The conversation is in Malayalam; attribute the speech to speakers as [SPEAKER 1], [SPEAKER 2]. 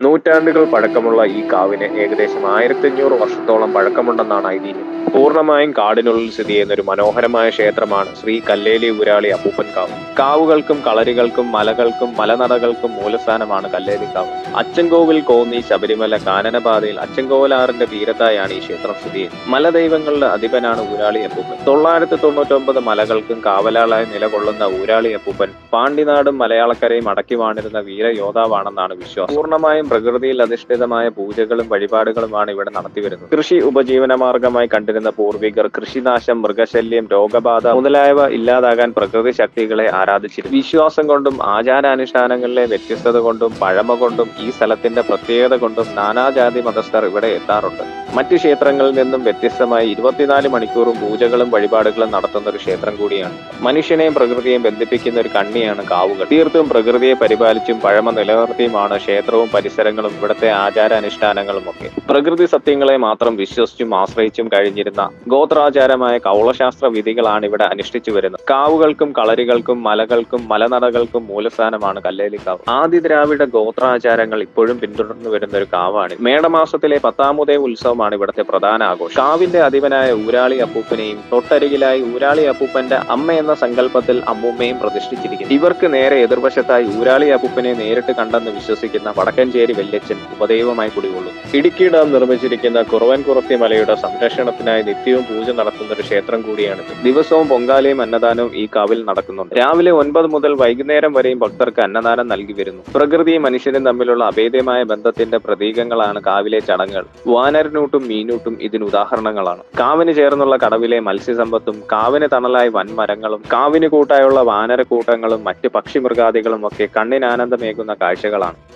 [SPEAKER 1] നൂറ്റാണ്ടുകൾ പഴക്കമുള്ള ഈ കാവിന് ഏകദേശം ആയിരത്തി അഞ്ഞൂറ് വർഷത്തോളം പഴക്കമുണ്ടെന്നാണ് ഐതിഹ്യം. പൂർണമായും കാടിനുള്ളിൽ സ്ഥിതി ചെയ്യുന്ന ഒരു മനോഹരമായ ക്ഷേത്രമാണ് ശ്രീ കല്ലേലി ഊരാളി അപ്പൂപ്പൻ കാവ്. കാവുകൾക്കും കളരികൾക്കും മലകൾക്കും മലനടകൾക്കും മൂലസ്ഥാനമാണ് കല്ലേലി കാവ്. അച്ചൻകോവിൽ കോന്നി ശബരിമല കാനനപാതയിൽ അച്ചൻകോവിലാറിന്റെ തീരത്തായാണ് ഈ ക്ഷേത്രം സ്ഥിതി ചെയ്യുന്നത്. മലദൈവങ്ങളുടെ അധിപനാണ് ഊരാളി അപ്പൂപ്പൻ. തൊള്ളായിരത്തി തൊണ്ണൂറ്റൊമ്പത് മലകൾക്കും കാവലാളായി നിലകൊള്ളുന്ന ഊരാളി അപ്പൂപ്പൻ പാണ്ടിനാടും മലയാളക്കരയും അടക്കി വാണിരുന്ന വീരയോദ്ധാവാണെന്നാണ് വിശ്വാസം. പൂർണമായും പ്രകൃതിയിൽ അധിഷ്ഠിതമായ പൂജകളും വഴിപാടുകളുമാണ് ഇവിടെ നടത്തിവരുന്നത് കൃഷി ഉപജീവന മാർഗമായി കണ്ടിരുന്ന പൂർവികർ കൃഷിനാശം മൃഗശല്യം രോഗബാധ മുതലായവ ഇല്ലാതാകാൻ പ്രകൃതി ശക്തികളെ ആരാധിച്ചിരുന്നു. വിശ്വാസം കൊണ്ടും ആചാരാനുഷ്ഠാനങ്ങളിലെ വ്യത്യസ്തത കൊണ്ടും പഴമ കൊണ്ടും ഈ സ്ഥലത്തിന്റെ പ്രത്യേകത കൊണ്ടും നാനാജാതി മതസ്ഥർ ഇവിടെ എത്താറുണ്ട്. മറ്റു ക്ഷേത്രങ്ങളിൽ നിന്നും വ്യത്യസ്തമായി ഇരുപത്തിനാല് മണിക്കൂറും പൂജകളും വഴിപാടുകളും നടത്തുന്ന ഒരു ക്ഷേത്രം കൂടിയാണ്. മനുഷ്യനെയും പ്രകൃതിയെയും ബന്ധിപ്പിക്കുന്ന ഒരു കണ്ണിയാണ് കാവുകൾ. തീർത്തും പ്രകൃതിയെ പരിപാലിച്ചും പഴമ നിലനിർത്തിയുമാണ് ക്ഷേത്രവും പരിസരങ്ങളും ഇവിടുത്തെ ആചാരാനുഷ്ഠാനങ്ങളും ഒക്കെ. പ്രകൃതി സത്യങ്ങളെ മാത്രം വിശ്വസിച്ചും ആശ്രയിച്ചും കഴിഞ്ഞിരുന്ന ഗോത്രാചാരമായ കൗളശാസ്ത്ര വിധികളാണ് ഇവിടെ അനുഷ്ഠിച്ചു വരുന്നത്. കാവുകൾക്കും കളരികൾക്കും മലകൾക്കും മലനടകൾക്കും മൂലസ്ഥാനമാണ് കല്ലേലിക്കാവ് ആദി ദ്രാവിഡ ഗോത്രാചാരങ്ങൾ ഇപ്പോഴും പിന്തുടർന്നു വരുന്ന ഒരു കാവാണ്. മേടമാസത്തിലെ പത്താമുദയ ഉത്സവമാണ് ഇവിടുത്തെ പ്രധാന ആഘോഷം. കാവിന്റെ അധിപനായ ഊരാളി അപ്പൂപ്പനെയും തൊട്ടരികിലായി ഊരാളി അപ്പൂപ്പന്റെ അമ്മ എന്ന സങ്കല്പത്തിൽ അമ്മൂമ്മയും പ്രതിഷ്ഠിച്ചിരിക്കുന്നു. ഇവർക്ക് നേരെ എതിർവശത്തായി ഊരാളി അപ്പൂപ്പനെ നേരിട്ട് കണ്ടെന്ന് വിശ്വസിക്കുന്ന വടക്കഞ്ചേരി വല്യച്ഛൻ ഉപദൈവമായി കുടികൊള്ളും ഇടുക്കി ഡാം നിർമ്മിച്ചിരിക്കുന്ന കുറവൻ കുറത്തി മലയുടെ സംരക്ഷണത്തിനായി നിത്യവും പൂജ നടത്തുന്ന ഒരു ക്ഷേത്രം കൂടിയാണിത് ദിവസവും പൊങ്കാലയും അന്നദാനവും ഈ കാവിൽ നടക്കുന്നുണ്ട്. രാവിലെ ഒൻപത് മുതൽ വൈകുന്നേരം വരെയും ഭക്തർക്ക് അന്നദാനം നൽകി വരുന്നു. പ്രകൃതിയും മനുഷ്യനും തമ്മിലുള്ള അഭേദ്യമായ ബന്ധത്തിന്റെ പ്രതീകങ്ങളാണ് കാവിലെ ചടങ്ങുകൾ. വാനരനൂട്ടും മീനൂട്ടും ഇതിന് ഉദാഹരണങ്ങളാണ്. കാവിന് ചേർന്നുള്ള കടവിലെ മത്സ്യസമ്പത്തും കാവിന് തണലായി വൻമരങ്ങളും കാവിന് കൂട്ടായുള്ള വാനരക്കൂട്ടങ്ങളും മറ്റ് പക്ഷിമൃഗാദികളും ഒക്കെ കണ്ണിനാനന്ദമേകുന്ന കാഴ്ചകളാണ്.